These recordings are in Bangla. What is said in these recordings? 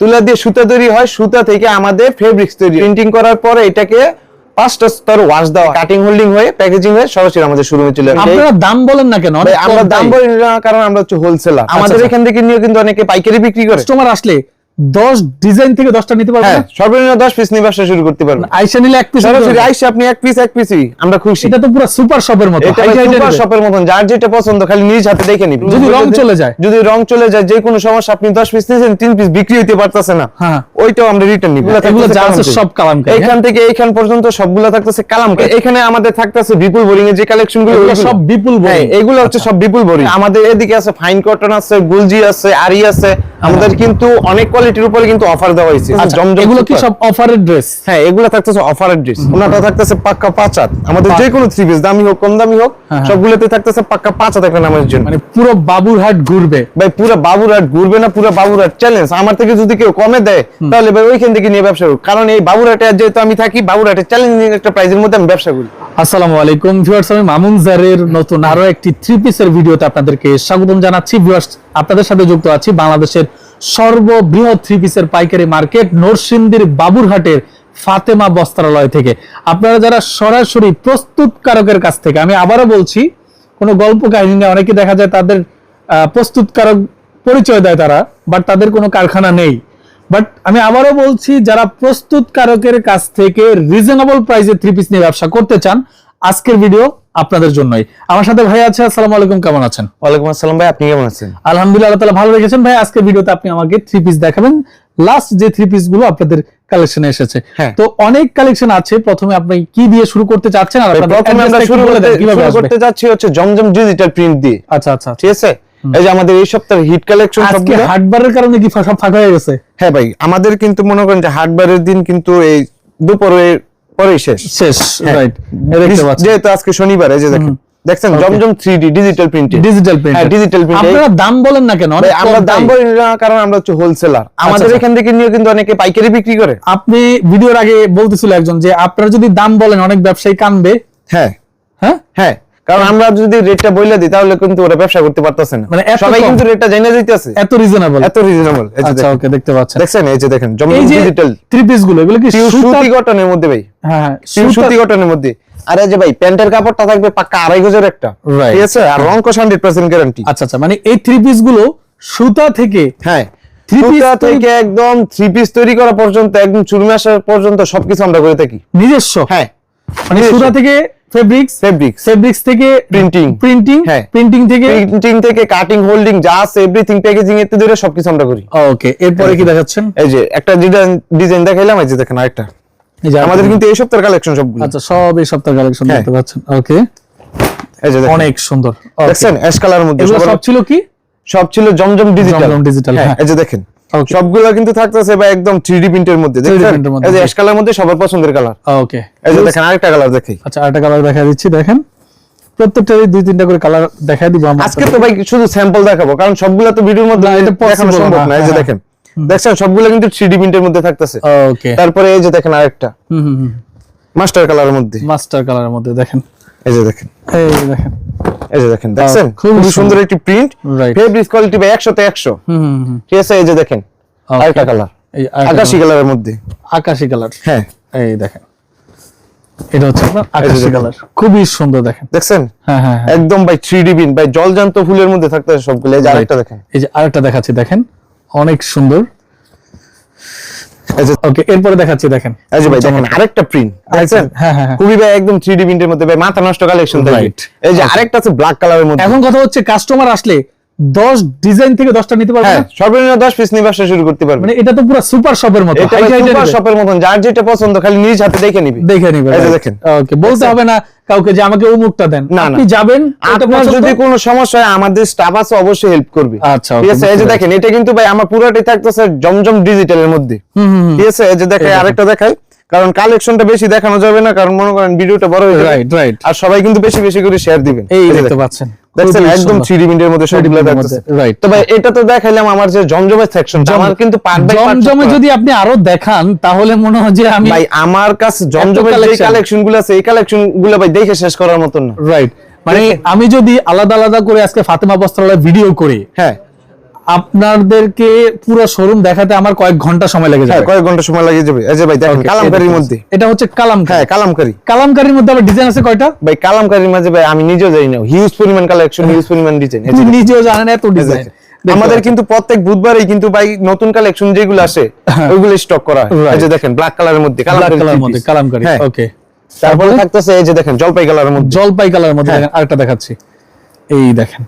তুলা দিয়ে সুতা তৈরি হয় সুতা থেকে আমাদের ফেব্রিক্স তৈরি প্রিন্টিং করার পরে এটাকে পাঁচটা স্তর ওয়াশ দেওয়া কাটিং হোল্ডিং হয়ে প্যাকেজিং হয়ে সরাসরি আমাদের শোরুমে চলে আসে। আপনারা দাম বলেন না কেন? আমরা দাম বলি না কারণ আমরা হচ্ছে হোলসেলার আমাদের আচ্ছা। এখান থেকে নিয়ে কিন্তু অনেকে পাইকারি বিক্রি করে। কাস্টমার আসলে দশ ডিজাইন থেকে দশটা নিতে পারবেন হ্যাঁ সর্বনিম্ন দশ পিস নিয়ে ব্যবসা শুরু করতে পারবেন আইসা নিলে এক পিস সরাসরি আইসে আপনি এক পিস এক পিসই আমরা খুশি। এটা তো পুরো সুপার শপের মতো। সুপার শপের মতন। যার যেটা পছন্দ খালি নিজ হাতে দেখে নিবেন যদি রং চলে যায়? যদি রং চলে যায় যে কোনো সমস্যা আপনি 10 পিস নিয়েছেন তিন পিস বিক্রি হইতে পারতেছে না। হ্যাঁ। ওইটাও আমরা রিটার্ন নিব। এগুলো যা আছে সব কালামকারী, এইখান থেকে এইখান পর্যন্ত সবগুলো থাকতেছে কালাম এখানে আমাদের থাকতেছে বিপুল বোরিং এর যে কালেকশনগুলো সব বিপুল boring। হ্যাঁ, এগুলো হচ্ছে সব বিপুল বোরিং আমাদের এদিকে আছে ফাইন কটন আছে গুলজি আছে আরি আছে। আমাদের কিন্তু অনেক কোয়ালিটির উপরে কিন্তু অফার দেওয়া হয়েছে। আচ্ছা, জমজম এগুলো কি সব অফারের ড্রেস হ্যাঁ এগুলো থাকতেছে অফারের ড্রেস ওনাটা থাকতেছে পাক্কা পাঁচ হাত। আমাদের যে কোনো থ্রি পিস দামি হোক কম দামি হোক হ্যাঁ, হ্যাঁ। সবগুলোতে থাকতেছে পাক্কা পাঁচ হাত একটা নামের জন্য। মানে পুরো বাবুরহাট ঘুরবে। ভাই পুরো বাবুরহাট ঘুরবে না পুরো বাবুরহাট চ্যালেঞ্জ আমার থেকে যদি কেউ কমে দেয় তাহলে ভাই ওইখান থেকে নিয়ে ব্যবসা করুক। কারণ এই বাবুরহাটে যেহেতু আমি থাকি বাবুরহাটে চ্যালেঞ্জিং একটা প্রাইজের মধ্যে আমি ব্যবসা করি। আসসালামু আলাইকুম ভিউয়ার্স আমি মামুন জারের নতুন আরও একটি থ্রি পিসের ভিডিওতে আপনাদেরকে স্বাগতম জানাচ্ছি। ভিউয়ার্স আপনাদের সাথে যুক্ত আছি বাংলাদেশের সর্ববৃহৎ থ্রি পিসের পাইকারি মার্কেট নরসিংদীর বাবুরহাটের ফাতেমা বস্ত্রালয় থেকে। আপনারা যারা সরাসরি প্রস্তুতকারকের কাছ থেকে আমি আবারও বলছি কোনো গল্প কাহিনী নেই অনেকে দেখা যায় তাদের প্রস্তুতকারক পরিচয় দেয় তারা বাট তাদের কোনো কারখানা নেই। বাট আমি আবারও বলছি যারা প্রস্তুতকারকের কাছ থেকে রিজনেবল প্রাইসে থ্রি পিস নিয়ে ব্যবসা করতে চান আজকের ভিডিও আপনাদের জন্যই। আমার সাথে ভাই আছে আসসালামু আলাইকুম কেমন আছেন? ওয়ালাইকুম আসসালাম ভাই আপনি কেমন আছেন? আলহামদুলিল্লাহ আল্লাহ তাআলা ভালো রেখেছেন। ভাই আজকের ভিডিওতে আপনি আমাকে থ্রি পিস দেখাবেন। লাস্ট যে থ্রি পিসগুলো আপনাদের কালেকশনে এসেছে। হ্যাঁ। তো অনেক কালেকশন আছে। প্রথমে আপনি কি দিয়ে শুরু করতে চাচ্ছেন আর ভাই, আপনাদের প্রথমে আমরা শুরু করতে যাচ্ছি হচ্ছে জমজম ডিজিটাল প্রিন্ট দিয়ে। আচ্ছা আচ্ছা। ঠিক আছে? এই যে আমাদের এই সপ্তাহের হিট কালেকশন আজকে হাটবারের কারণে কি সব ফাঁকা হয়ে গেছে? হ্যাঁ ভাই আমাদের কিন্তু মনে করেন যে হাটবারের দিন কিন্তু এই দুপুরের পরেই শেষ। শেষ হ্যাঁ। রাইট যেহেতু আজকে শনিবার এই যে দেখেন। দেখছেন Zamzam three D digital print digital print হ্যাঁ, digital print। আপনারা দাম বলেন না কেন? আমরা দাম। বলি না কারণ আমরা হচ্ছে হোলসেলার আমাদের আচ্ছা। এখান থেকে নিয়ে কিন্তু অনেকে পাইকারি বিক্রি করে। আপনি ভিডিওর আগে বলতেছিল একজন যে আপনারা যদি দাম বলেন অনেক ব্যবসায়ী কানবে। হ্যাঁ। হ্যাঁ? হ্যাঁ। কারণ আমরা যদি রেটটা বইলে দিই তাহলে কিন্তু ওরা ব্যবসা করতে পারতেছে না। মানে সবাই কিন্তু রেটটা জেনে যাইতেছে। এত রিজনেবল এত রিজনেবল আচ্ছা ওকে দেখতে পাচ্ছেন। দেখছেন? এই যে দেখেন যে ডিজিটাল থ্রি পিসগুলো এগুলো কি সুতা- কটনের মধ্যে ভাই। হ্যাঁ হ্যাঁ, সুতি কটনের মধ্যে। আর যে ভাই প্যান্টের কাপড়টা থাকবে পাক্কা আড়াই গজের একটা. ঠিক আছে? আর রং কোশ হান্ড্রেড পার্সেন্ট গ্যারান্টি আচ্ছা আচ্ছা মানে এই থ্রি পিসগুলো সুতা থেকে হ্যাঁ। সুতা থেকে একদম থ্রি পিস তৈরি করা পর্যন্ত একদম চুরমে আসা পর্যন্ত সবকিছু আমরা করে থাকি। নিজস্ব? হ্যাঁ। মানে সুতা থেকে ফেব্রিক্স ফেব্রিক্স ফেব্রিক্স থেকে Printing। প্রিন্টিং হ্যাঁ। প্রিন্টিং থেকে? প্রিন্টিং থেকে কাটিং হোল্ডিং যা আছে এভরিথিং প্যাকেজিং এতে ধরে সবকিছু আমরা করি। ওকে এরপরে কি দেখাচ্ছেন? এই যে একটা ডিজাইন ডিজাইন দেখাইলাম এই যে দেখেন আরেকটা। এই যে আমাদের কিন্তু এই সপ্তাহের কালেকশন সবগুলো। আচ্ছা সব এই সপ্তাহ কালেকশন হ্যাঁ। দেখতে পাচ্ছেন। ওকে এই যে অনেক সুন্দর। Okay. দেখছেন? অ্যাশ কালার মধ্যে সব ছিল কি? সব ছিল জমজম ডিজিটাল জমজম digital, হ্যাঁ। এই যে দেখেন. সবগুলো কিন্তু থাকতেছে ভাই একদম 3D প্রিন্টের মধ্যে 3D দেখছেন? print এর মধ্যে। এই যে অ্যাশ কালার মধ্যে সবার পছন্দের কালার ওকে এই যে দেখেন আরেকটা কালার দেখি আচ্ছা আরেকটা কালার দেখা দিচ্ছি দেখেন। প্রত্যেকটারই দুই তিনটা করে কালার দেখাই দিব আমরা। আজকে তো ভাই শুধু স্যাম্পল দেখাবো কারণ সবগুলো তো ভিডিওর মধ্যে এটা দেখানো সম্ভব না, না। এই যে হ্যাঁ, দেখেন দেখছেন? সবগুলো কিন্তু 3D প্রিন্টের মধ্যে থাকতেছে। ওকে তারপরে এই যে দেখেন আরেকটা। হুম হুম হুম। মাস্টার কালারের মধ্যে। মাস্টার কালারের মধ্যে দেখেন। এই যে দেখেন। এই দেখেন। এই যে দেখেন দেখছেন? খুবই সুন্দর। একটি প্রিন্ট. ফেব্রিক কোয়ালিটি ভাই 100 তে 100 হুম ঠিক আছে এই যে দেখেন. আরেকটা কালার এই আকাশি কালারের মধ্যে। আকাশি কালার হ্যাঁ। এই দেখেন এটা হচ্ছে আপনার আকাশি কালার খুবই সুন্দর দেখেন। দেখছেন? হ্যাঁ হ্যাঁ হ্যাঁ। একদম ভাই 3D প্রিন্ট ভাই জলজান্ত ফুলের মধ্যে থাকতেছে সবগুলো। এই যে আরেকটা দেখেন। এই যে আরেকটা দেখাচ্ছি দেখেন অনেক সুন্দর। ওকে এরপরে দেখাচ্ছি দেখেন। এই যে ভাই দেখেন আরেকটা প্রিন্ট দেখছেন? হ্যাঁ, হ্যাঁ, হ্যাঁ। খুবই ভাই একদম 3D প্রিন্টের মধ্যে ভাই মাথা নষ্ট কালেকশন থাকে এই যে আরেকটা আছে ব্ল্যাক কালারের মধ্যে। এখন কথা হচ্ছে কাস্টমার আসলে দশ ডিজাইন থেকে দশটা নিতে পারবে হ্যাঁ সর্বনিম্ন 10 পিস নিয়ে ব্যবসা শুরু করতে পারবে। মানে এটা তো পুরো সুপার শপের মতো। সুপার শপের মতন যার যেটা পছন্দ খালি নিজ হাতে দেখে নিবি। দেখে নিবে এই যে দেখেন। ওকে বলতে হবে না কাউকে যে আমাকে অমুকটা দেন। আপনি যাবেন আপনার যদি কোনো সমস্যা হয় আমাদের স্টাফ আছে অবশ্যই হেল্প করবে। আচ্ছা, ঠিক আছে? এই যে দেখেন এটা কিন্তু ভাই আমার পুরোটাই থাকতেছে জমজম ডিজিটালের মধ্যে। ঠিক আছে? এই যে দেখাই আরেকটা দেখাই। কারণ কালেকশনটা বেশি দেখানো যাবে না কারণ মনে করেন ভিডিওটা বড় হয়ে যাবে। রাইট রাইট আর সবাই কিন্তু বেশি বেশি করে শেয়ার দিবেন। এই দেখতে পাচ্ছেন। দেখছেন একদম 3D প্রিন্টের মধ্যে সবগুলো প্রিন্টের থাকতেছে মধ্যে, right. তো ভাই এটা তো দেখাইলাম আমার যে জমজমের সেকশন আমার কিন্তু পার্ট বাই জমজমে যদি আপনি আরও দেখান তাহলে মনে হয় যে আমি ভাই আমার কাছে জমজমের যে আছে এই ভাই দেখে শেষ করার না। রাইট মানে আমি যদি আলাদা আলাদা করে আজকে ফাতেমা বস্ত্রালয় ভিডিও করি হ্যাঁ। আপনাদেরকে পুরো শোরুম দেখাতে আমার কয়েক ঘণ্টা সময় লেগে হ্যাঁ যাবে। কয়েক ঘণ্টা সময় লাগিয়ে যাবে। এই যে ভাই দেখেন কালামকারির মধ্যে। এটা হচ্ছে কালামকারি। হ্যাঁ কালামকারি। কালামকারির মধ্যে আবার ডিজাইন আছে কয়টা? ভাই কালামকারির মাঝে ভাই আমি নিজেও জানি না। হিউজ পরিমাণ কালেকশন হিউজ পরিমাণ ডিজাইন আপনি নিজেও জানেন এত ডিজাইন আমাদের কিন্তু প্রত্যেক বুধবারই কিন্তু ভাই নতুন কালেকশন যেগুলো আসে ওইগুলো স্টক করা হয়। এই যে দেখেন ব্ল্যাক কালারের মধ্যে ব্ল্যাক কালামকারি কালার মধ্যে। কালামকারি হ্যাঁ। ওকে তারপরে থাকতেছে এই যে দেখেন জলপাই কালারের মধ্যে। জলপাই কালারের মধ্যে হ্যাঁ। দেখেন আরেকটা দেখাচ্ছি। এই দেখেন।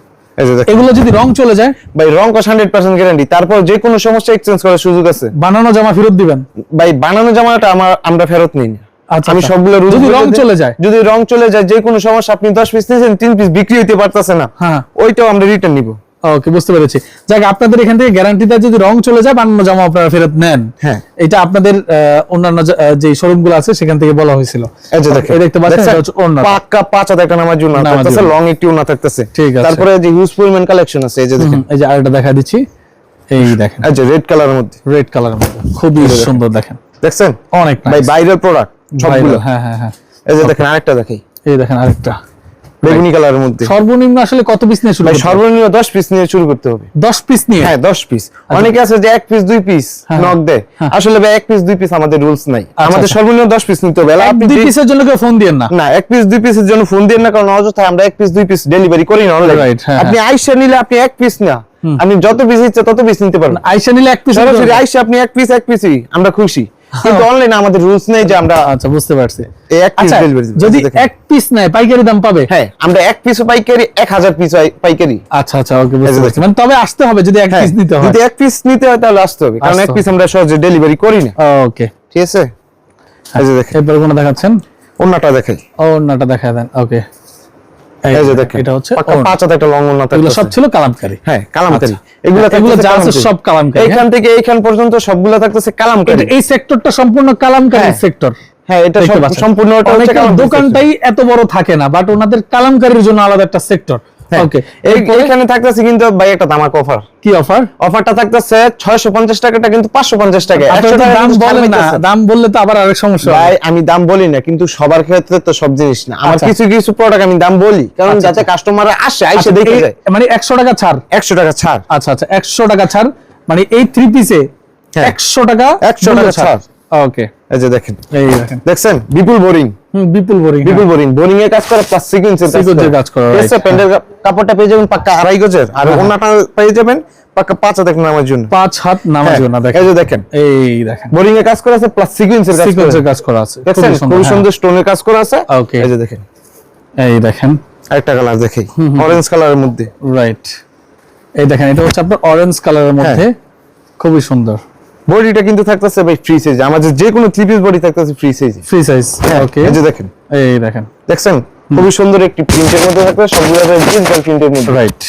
এগুলো যদি রং চলে যায় ভাই রং কস হান্ড্রেড পার্সেন্ট গ্যারান্টি তারপর যে কোনো সমস্যা এক্সচেঞ্জ করার সুযোগ আছে বানানো জামা ফেরত দিবেন ভাই বানানো জামাটা আমার আমরা ফেরত নিই। আচ্ছা, আমি আচ্ছা। সবগুলো যদি রং চলে যায়? যদি রং চলে যায় যে কোনো সমস্যা আপনি 10 পিস নিয়েছেন তিন পিস বিক্রি হইতে পারতেছে না হ্যাঁ। ওইটাও আমরা রিটার্ন নিব ওকে বুঝতে পেরেছি। যাক আপনাদের এখান থেকে গ্যারান্টি দেয় যদি রং চলে যায় বানানো জামা আপনারা ফেরত নেন। হ্যাঁ। এটা আপনাদের অন্যান্য যে- আহ, শোরুমগুলো আছে সেখান থেকে বলা হয়েছিল। এই দেখতে পাচ্ছেন পাক্কা পাঁচ হাত একটা নামার জন্য থাকতেছে লং একটি ওনা থাকতেছে। ঠিক আছে। তারপরে যে হিউজ পরিমাণ কালেকশন আছে এই যে দেখেন। এই যে আরেকটা দেখা দিচ্ছি। এই দেখেন। যে রেড কালারের মধ্যে। রেড কালারের মধ্যে। খুবই সুন্দর দেখেন। দেখছেন? অনেক ভাই বাইরের প্রোডাক্ট সবগুলো। হ্যাঁ হ্যাঁ হ্যাঁ। এই যে দেখেন আরেকটা দেখাই এই দেখেন আরেকটা। বেগুনি কালারের মধ্যে। সর্বনিম্ন আসলে কত পিস নিয়ে শুরু ভাই করতে হবে? সর্বনিম্ন 10 পিস নিয়ে শুরু করতে হবে। 10 পিস নিয়ে? হ্যাঁ 10 পিস অনেকে আছে যে এক পিস দুই পিস হ্যাঁ, নক দেয়। হ্যাঁ। আসলে ভাই এক পিস দুই পিস আমাদের রুলস নাই। আমাদের আচ্ছা। সর্বনিম্ন 10 পিস নিতে হবে। আর এক আপনি দুই যে- পিসের জন্য কেউ ফোন দিয়েন না। না এক পিস দুই পিসের জন্য ফোন দিন না কারণ অযথা আমরা এক পিস দুই পিস ডেলিভারি করি না অনলাইন হ্যাঁ, আপনি আইসা নিলে আপনি এক পিস না। আপনি যত পিস ইচ্ছে তত পিস নিতে পারবেন। আইসা নিলে এক পিস সরাসরি আইসা আপনি এক পিস এক পিসই আমরা খুশি। কিন্তু অনলাইনে আমাদের রুলস নেই যে আমরা আচ্ছা বুঝতে পারছি। এক পিস আচ্ছা যদি এক পিস নেয় পাইকারি দাম পাবে? হ্যাঁ আমরা এক পিস পাইকারি এক হাজার পিস পাইকারি। আচ্ছা আচ্ছা ওকে বুঝতে পারছি। মানে তবে আসতে হবে যদি এক হ্যাঁ, পিস নিতে হয়। যদি এক পিস নিতে হয় তাহলে আসতে হবে কারণ এক পিস আমরা সহজে ডেলিভারি করি না। ওকে ঠিক আছে? এই যে দেখেন। এরপর কোন দেখাচ্ছেন? ওন্নাটা দেখাই ও ওড়নাটা দেখা দেন ওকে এই যে দেখেন এটা হচ্ছে পাক্কা ওড়না। পাঁচ হাতে একটা লং এগুলো সব ছিল কালামকারি হ্যাঁ কালামকারি আচ্ছা। এগুলো এগুলো যা আছে সব কালামকারি, এইখান থেকে এইখান পর্যন্ত সবগুলো থাকতেছে কালামকারি এই সেক্টরটা সম্পূর্ণ কালামকারি হ্যাঁ। সেক্টর হ্যাঁ এটা কালামকারি দোকানটাই এত বড় থাকে না বাট ওনাদের কালামকারীর জন্য আলাদা একটা সেক্টর হ্যাঁ। ওকে এইখানে থাকতেছে কিন্তু ভাই একটা অফার কি অফার অফারটা থাকতেছে ছয়শো পঞ্চাশ টাকাটা কিন্তু পাঁচশো পঞ্চাশ টাকা। 100 দাম বলেন না দাম বললে তো আবার আরেক সমস্যা ভাই আমি দাম বলি না কিন্তু সবার ক্ষেত্রে তো সব জিনিস না। আমার আচ্ছা। কিছু কিছু প্রোডাক্ট আমি দাম বলি কারণ আচ্ছা, যাতে কাস্টমাররা আসে আইসে আচ্ছা, দেখে যায়। মানে একশো টাকা ছাড়? একশো টাকা ছাড়। আচ্ছা আচ্ছা একশো টাকা ছাড়। মানে এই থ্রি পিসে হ্যাঁ। একশো টাকা 100 টাকা ছাড়। ওকে এই যে দেখেন। এই দেখেন। দেখছেন? বিপুল বোরিং। হুম, Bipul boring Bipul boring. Boring এর কাজ করে প্লাস সিকোয়েন্সের কাজ করে। right, হ্যাঁ। কাপড়টা পেয়ে যাবেন পাক্কা আড়াই গজের। আর ওন্নাটা পেয়ে যাবেন পাক্কা পাঁচ হাতে নামার জন্য। পাঁচ হাত নামাজ হ্যাঁ, না এই দেখেন যে দেখেন। এই দেখেন। বোরিং এর কাজ করা আছে প্লাস সিকোয়েন্সের কাজ সিকোয়েন্সের কাজ করা আছে দেখছেন? খুবই সুন্দর, খুব হ্যাঁ। সুন্দর স্টোনের কাজ করা আছে। Okay. এই যে দেখেন। এই দেখেন। আরেকটা কালার দেখেই। অরেঞ্জ কালারের মধ্যে। রাইট এই দেখেন এটা হচ্ছে আপনার অরেঞ্জ কালারের মধ্যে। খুবই সুন্দর। বডিটা কিন্তু থাকতেছে ভাই ফ্রি সাইজ আমাদের যে কোনো থ্রি পিস বডি থাকতেছে free size free size okay এই যে দেখেন। এই দেখেন। দেখছেন? খুবই সুন্দর একটি প্রিন্টের মধ্যে থাকবে সবগুলো ডিজিটাল প্রিন্টের মধ্যে। রাইট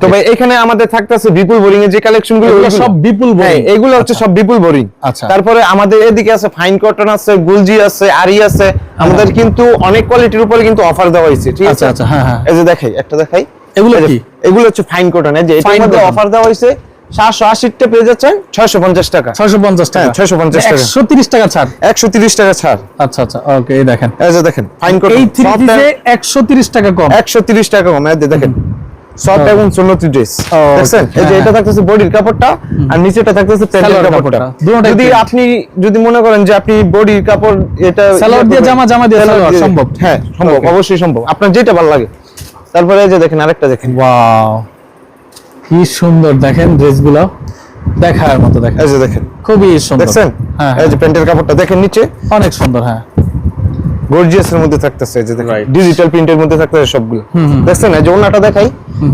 তো ভাই এখানে আমাদের থাকতেছে বিপুল বোরিং এর যে কালেকশনগুলো এগুলো সব বিপুল হ্যাঁ এগুলো হচ্ছে সব বিপুল বোরিং আচ্ছা। তারপরে আমাদের এদিকে আছে ফাইন কটন আছে গুলজি আছে আরি আছে। আমাদের কিন্তু অনেক কোয়ালিটির উপরে কিন্তু অফার দেওয়া হয়েছে ঠিক আছে? আচ্ছা, আচ্ছা, হ্যাঁ, হ্যাঁ। এই যে দেখাই একটা দেখাই। এগুলো কি? এগুলো হচ্ছে ফাইন কটন এই যে এটার মধ্যে অফার দেওয়া হয়েছে সাতশো আশিটা পেয়ে যাচ্ছেন ছয়শো পঞ্চাশ টাকা। ছয়শো পঞ্চাশ টাকা। হ্যাঁ, 650 টাকা। একশো তিরিশ টাকা ছাড়। একশো তিরিশ টাকা ছাড়। আচ্ছা আচ্ছা ওকে এই দেখেন। এই যে দেখেন ফাইন কটন এই থ্রি একশো তিরিশ টাকা কম। একশো তিরিশ টাকা কম এই দেখেন সফট এবং সুন্নতি ড্রেস দেখছেন? এই যে হ্যাঁ, এটা থাকতেছে বডির কাপড়টা আর নিচেটা থাকতেছে প্যান্টের কাপড়টা। কাপড়টা। যদি আপনি যদি মনে করেন যে আপনি বডির কাপড় এটা সালোয়ার ইয়ে দিয়ে জামা, জামা দিয়ে সালোয়ার, সম্ভব। হ্যাঁ সম্ভব অবশ্যই সম্ভব। আপনার যেটা ভালো লাগে। তারপরে এই যে দেখেন আরেকটা দেখেন। ওয়াও কি সুন্দর দেখেন ড্রেসগুলো দেখার মতো দেখেন। এই যে দেখেন। খুবই সুন্দর। দেখছেন? হ্যাঁ এই যে প্যান্টের কাপড়টা দেখেন নিচে? অনেক সুন্দর হ্যাঁ। গর্জিয়াস এর মধ্যে থাকতেছে এই যে দেখেন। ডিজিটাল প্রিন্টের মধ্যে থাকতেছে সবগুলো। দেখছেন? এই যে ওনাটা দেখাই।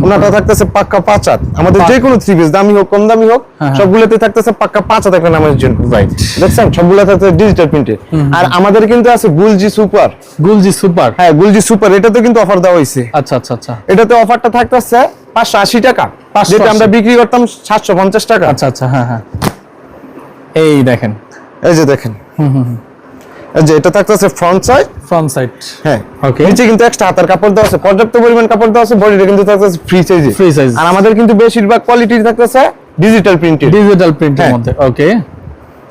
ওনাটা থাকতেছে পাক্কা পাঁচ হাত। আমাদের যে কোনো থ্রি পিস দামি হোক কম দামি হোক হ্যাঁ, হ্যাঁ। সবগুলোতে থাকতেছে পাক্কা পাঁচ হাত একটা নামের জন্য। রাইট দেখছেন? সবগুলো থাকতেছে ডিজিটাল প্রিন্টে আর আমাদের কিন্তু আছে গুলজি সুপার গুলজি সুপার হ্যাঁ গুলজি সুপার এটাতে কিন্তু অফার দেওয়া হয়েছে আচ্ছা আচ্ছা আচ্ছা। এটাতে অফারটা থাকতেছে পাঁচশো আশি টাকা। 580 যেটা আমরা বিক্রি করতাম সাতশো পঞ্চাশ টাকা। আচ্ছা আচ্ছা হ্যাঁ হ্যাঁ। এই দেখেন। এই যে দেখেন। এই যে এটা থাকতেছে ফ্রন্ট সাইড ফ্রন্ট সাইড হ্যাঁ। ওকে নিচে কিন্তু এক্সট্রা হাতার কাপড় দেওয়া আছে পর্যাপ্ত পরিমাণ কাপড় দেওয়া আছে বডিটা কিন্তু থাকতেছে ফ্রি সাইজে ফ্রি সাইজ আর আমাদের কিন্তু বেশিরভাগ কোয়ালিটি থাকতেছে ডিজিটাল প্রিন্টেড ডিজিটাল প্রিন্টের। মধ্যে ওকে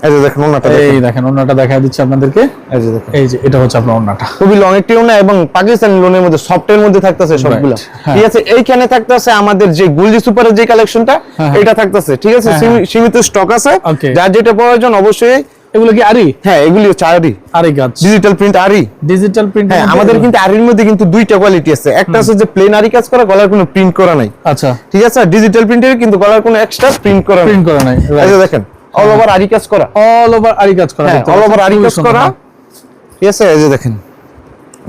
এই যে দেখেন ওনাটা এই দেখেন দেখেন ওনাটা দেখা আপনাদেরকে। এই যে দেখেন। এই যে এটা হচ্ছে আপনার ওনাটা খুবই লং একটি ওনা এবং পাকিস্তানি লোনের মধ্যে সফটের মধ্যে থাকতেছে সবগুলো। হ্যাঁ। ঠিক আছে এইখানে থাকতেছে আমাদের যে গুলজি সুপারের যে কালেকশনটা হ্যাঁ। এটা থাকতেছে। ঠিক আছে হ্যাঁ, সীমিত স্টক আছে। যার যেটা প্রয়োজন অবশ্যই এগুলো কি আরি হ্যাঁ এগুলি হচ্ছে আরি আরি গাছ ডিজিটাল প্রিন্ট আরি ডিজিটাল প্রিন্ট হ্যাঁ আমাদের কিন্তু আরির মধ্যে কিন্তু দুইটা কোয়ালিটি আছে। একটা আছে যে প্লেন আরি কাজ করা গলার কোনো প্রিন্ট করা নাই। আচ্ছা। ঠিক আছে ডিজিটাল প্রিন্টের কিন্তু গলার কোনো এক্সট্রা প্রিন্ট করা নাই। প্রিন্ট করা নাই এই দেখেন। অল ওভার আরি কাজ করা। অল ওভার আরি কাজ করা অল ওভার আরি কাজ করা। ঠিক আছে এই যে দেখেন।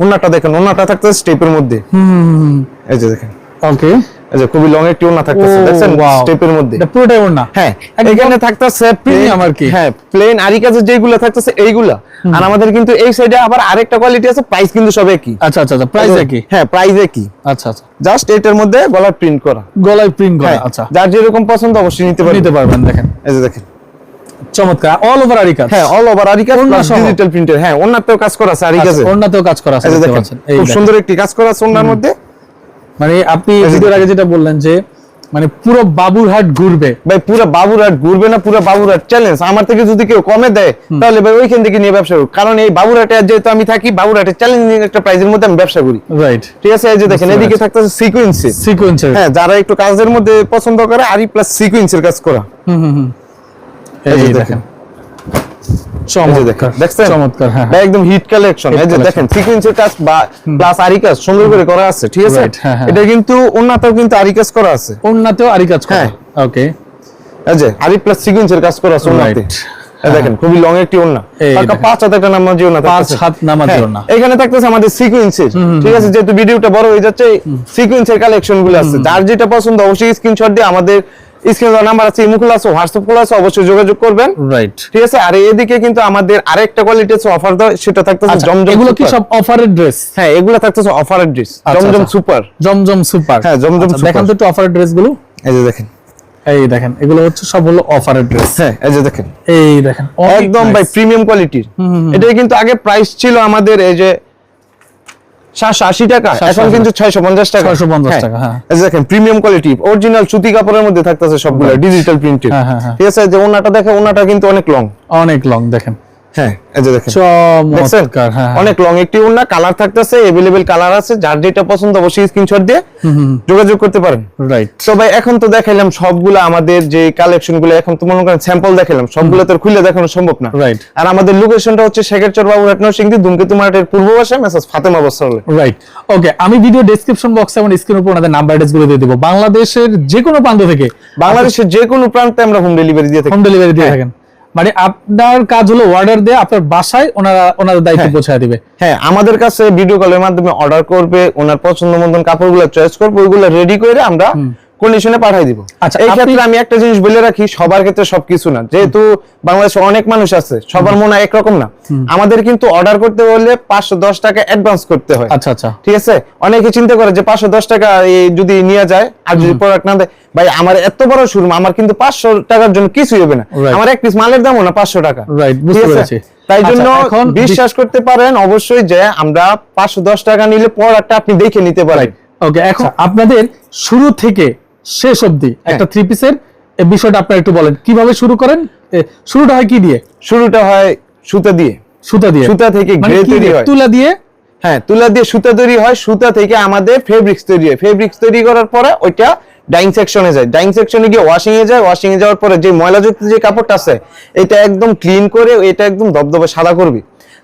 ওনাটা দেখেন ওনাটা থাকতেছে স্টেপের মধ্যে। হুম। এই যে দেখেন। ওকে এই যে খুবই লং একটি ওনা থাকতেছে দেখছেন? স্টেপের মধ্যে। এটা পুরোটাই ওড়না? হ্যাঁ এখানে থাকতেছে premium আর কি। হ্যাঁ প্লেন আরি কাজের যেগুলো থাকতেছে এইগুলা। আর আমাদের কিন্তু এই সাইডে আবার আরেকটা কোয়ালিটি আছে প্রাইস কিন্তু সব একই। আচ্ছা আচ্ছা আচ্ছা প্রাইস একই। হ্যাঁ প্রাইস একই। আচ্ছা আচ্ছা। জাস্ট এটার মধ্যে গলার প্রিন্ট করা। গলায় প্রিন্ট করা হ্যাঁ আচ্ছা। যার যেরকম পছন্দ অবশ্যই নিতে পারবেন। নিতে পারবেন দেখেন। এই যে দেখেন। চমৎকার। অল ওভার আরি কাজ হ্যাঁ অল ওভার আরি কাজ ওড়না ডিজিটাল প্রিন্টের হ্যাঁ কাজ করা আছে আরি কাজে কাজ করা আছে দেখতে পাচ্ছেন। খুব সুন্দর একটি কাজ করা আছে ওনার মধ্যে। মানে আপনি ভিডিওর আগে যেটা বললেন যে মানে পুরো বাবুরহাট ঘুরবে। ভাই পুরো বাবুরহাট ঘুরবে না পুরো বাবুরহাট চ্যালেঞ্জ আমার থেকে যদি কেউ কমে দেয় তাহলে ভাই ওইখান থেকে নিয়ে ব্যবসা করুক। কারণ এই বাবুরহাটে যেহেতু আমি থাকি বাবুরহাটে চ্যালেঞ্জিং একটা প্রাইজের মধ্যে আমি ব্যবসা করি। রাইট ঠিক আছে এই যে দেখেন এদিকে। থাকতেছে সিকোয়েন্সি সিকোয়েন্সের হ্যাঁ যারা একটু কাজের মধ্যে পছন্দ করে আরই প্লাস সিকোয়েন্সের কাজ করা। হুম হুম। এই যে দেখেন। দেখেন। এই যে চমৎকার দেখেন। দেখছেন? চমৎকার হ্যাঁ একদম হিট কালেকশন এই যে দেখেন সিকোয়েন্সের কাজ বা প্লাস আরি কাজ সুন্দর করে করা আছে ঠিক আছে? Right। এটা কিন্তু অন্যতেও কিন্তু আরি কাজ করা আছে। ওড়নাতেও আরি কাজ করা। ওকে এই যে আরি প্লাস সিকোয়েন্সের কাজ করা আছে অন্যতে দেখেন খুবই লং একটি পাঁচ হাত একটা নামাজি ওন্না পাঁচ হাত নামাজি হ্যাঁ। এখানে থাকতেছে আমাদের সিকোয়েন্সের ঠিক আছে? যেহেতু ভিডিওটা বড় হয়ে যাচ্ছে সিকোয়েন্সের কালেকশনগুলো আছে। যার যেটা পছন্দ অবশ্যই স্ক্রিনশট দিয়ে আমাদের স্ক্রিনে নাম্বার আছে ইমো খোলা আছে হোয়াটসঅ্যাপ খোলা আছে অবশ্যই যোগাযোগ করবেন। রাইট ঠিক আছে? আর এদিকে কিন্তু আমাদের আরেকটা কোয়ালিটি আছে অফার দেওয়া সেটা থাকতেছে আচ্ছা জমজম এগুলো কি সব অফারের ড্রেস হ্যাঁ এগুলো থাকতেছে অফারের dress Zamzam. Super Zamzam super Zamzam super। তো একটু অফারের ড্রেসগুলো। এই যে দেখেন। এই দেখেন এগুলো হচ্ছে সব হলো অফারের ড্রেস হ্যাঁ এই যে দেখেন। এই দেখেন একদম ভাই প্রিমিয়াম কোয়ালিটির এটা কিন্তু আগে প্রাইস ছিল আমাদের এই যে সাতশো আশি টাকা 780 এখন কিন্তু ছয়শো পঞ্চাশ টাকা। 650 টাকা, হ্যাঁ। এই দেখেন প্রিমিয়াম কোয়ালিটি অরিজিনাল সুতি কাপড়ের মধ্যে থাকতেছে সবগুলো ডিজিটাল প্রিন্টেড হ্যাঁ, হ্যাঁ, হ্যাঁ। ঠিক আছে যে ওনাটা দেখে ওনাটা কিন্তু অনেক লং অনেক লং দেখেন। হ্যাঁ এই যে দেখেন। চমৎকার হ্যাঁ হ্যাঁ। অনেক লং একটি ওনা কালার থাকতেছে এভেলেবেল কালার আছে যার যেটা পছন্দ অবশ্যই স্ক্রিনশট দিয়ে যোগাযোগ করতে পারেন। রাইট তো ভাই এখন তো দেখাইলাম সবগুলো আমাদের যে কালেকশন এখন তো মনে করেন স্যাম্পল দেখাইলাম সবগুলো তো খুলে দেখানো সম্ভব না। Right. আর আমাদের লোকেশনটা হচ্ছে শেখেরচর বাবুরহাট নরসিংদী ধূমকেতু মার্টের পূর্ব পাশে মেসাজ ফাতেমা বস্ত্রালয়। রাইট ওকে আমি ভিডিও ডেসক্রিপশন বক্সে এবং স্ক্রিনের উপর ওনাদের নাম্বার দিয়ে দেবো। বাংলাদেশের যে কোনো প্রান্ত থেকে বাংলাদেশের যে কোনো প্রান্তে আমরা হোম ডেলিভারি দিয়ে থাকি। হোম ডেলিভারি দিয়ে। থাকেন। মানে আপনার কাজ হলো অর্ডার দিয়ে আপনার বাসায় ওনারা ওনাদের দায়িত্ব পৌঁছে পৌঁছায় দিবে। হ্যাঁ আমাদের কাছে ভিডিও কলের মাধ্যমে অর্ডার করবে ওনার পছন্দ মতন কাপড়গুলো চয়েস করবে ওইগুলো রেডি করে আমরা কন্ডিশনে পাঠাই দিব। আচ্ছা, এই ক্ষেত্রে আমি একটা জিনিস বলে রাখি সবার ক্ষেত্রে সবকিছু না। যেহেতু বাংলাদেশে অনেক মানুষ আছে সবার মনে একরকম না। আমাদের কিন্তু অর্ডার করতে হলে পাঁচশো দশ টাকা অ্যাডভান্স করতে হয়। আচ্ছা আচ্ছা। ঠিক আছে? অনেকে চিন্তা করে যে পাঁচশো দশ টাকা যদি নিয়ে যায় আর যদি প্রোডাক্ট না দেয় ভাই আমার এত বড় শোরুম আমার কিন্তু পাঁচশো টাকার জন্য কিছুই হবে না। আমার এক পিস মালের দামও না পাঁচশো টাকা। ঠিক বুঝতে আছে? তাই আচ্ছা, জন্য এখন বিশ্বাস করতে পারেন অবশ্যই যে আমরা পাঁচশো দশ টাকা নিলে প্রোডাক্টটা আপনি দেখে নিতে পারেন। ওকে এখন আপনাদের শুরু থেকে শেষ অবধি হ্যাঁ। একটা থ্রি পিসের বিষয়টা আপনারা একটু বলেন। কীভাবে শুরু করেন? শুরুটা হয় কি দিয়ে? শুরুটা হয় সুতা দিয়ে। সুতা দিয়ে। সুতা থেকে মানে তৈরি হয়। তুলা দিয়ে? হ্যাঁ তুলা দিয়ে সুতা তৈরি হয়। সুতা থেকে আমাদের ফেব্রিক্স তৈরি হয়। ফেব্রিক্স তৈরি করার পরে ওইটা ডাইং সেকশনে যায়। ডাইং সেকশনে গিয়ে ওয়াশিং এ যায়। ওয়াশিং এ যাওয়ার পরে যে ময়লাযুক্ত যে কাপড়টা আছে এটা একদম ক্লিন করে এটা একদম দবদবে সাদা করবি।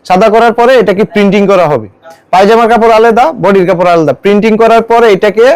সাদা করার পরে এটাকে প্রিন্টিং করা হবে। পায়জামার কাপড় আলাদা বডির কাপড় আলাদা। প্রিন্টিং করার পরে এটাকে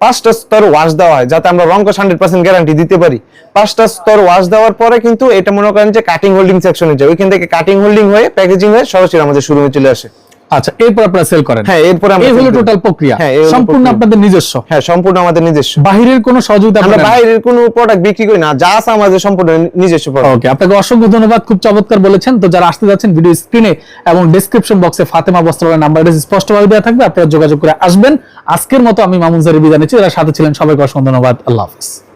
পাঁচটা স্তর ওয়াশ দেওয়া হয়, যাতে আমরা রঙ্কশ হান্ড্রেড পার্সেন্ট গ্যারান্টি দিতে পারি। পাঁচটা স্তর ওয়াশ দেওয়ার পরে কিন্তু এটা মনে করেন যে কাটিং হোল্ডিং সেকশনে যায়। ওইখান থেকে কাটিং হোল্ডিং হয়ে প্যাকেজিং হয়ে সরাসরি আমাদের শোরুমে চলে আসে। আচ্ছা এরপর আপনারা সেল করেন। হ্যাঁ এরপরে আমরা এই হলো টোটাল প্রক্রিয়া। হ্যাঁ, সম্পূর্ণ আপনাদের নিজস্ব। হ্যাঁ সম্পূর্ণ আমাদের নিজস্ব। বাহিরের কোনো সহযোগিতা আমরা? বাইরের কোনো প্রোডাক্ট বিক্রি করি না যা আছে আমাদের সম্পূর্ণ নিজস্ব প্রোডাক্ট ওকে আপনাকে অসংখ্য ধন্যবাদ খুব চমৎকার বলেছেন। তো যারা আসতে যাচ্ছেন ভিডিও স্ক্রিনে এবং ডেসক্রিপশন বক্সে ফাতেমা বস্ত্রালয়ের নাম্বার স্পষ্টভাবে দেওয়া থাকবে আপনারা যোগাযোগ করে আসবেন। আজকের মতো আমি মামুন জারি বিদায় নিচ্ছি যারা সাথে ছিলেন সবাইকে অসংখ্য ধন্যবাদ। আল্লাহ হাফিজ।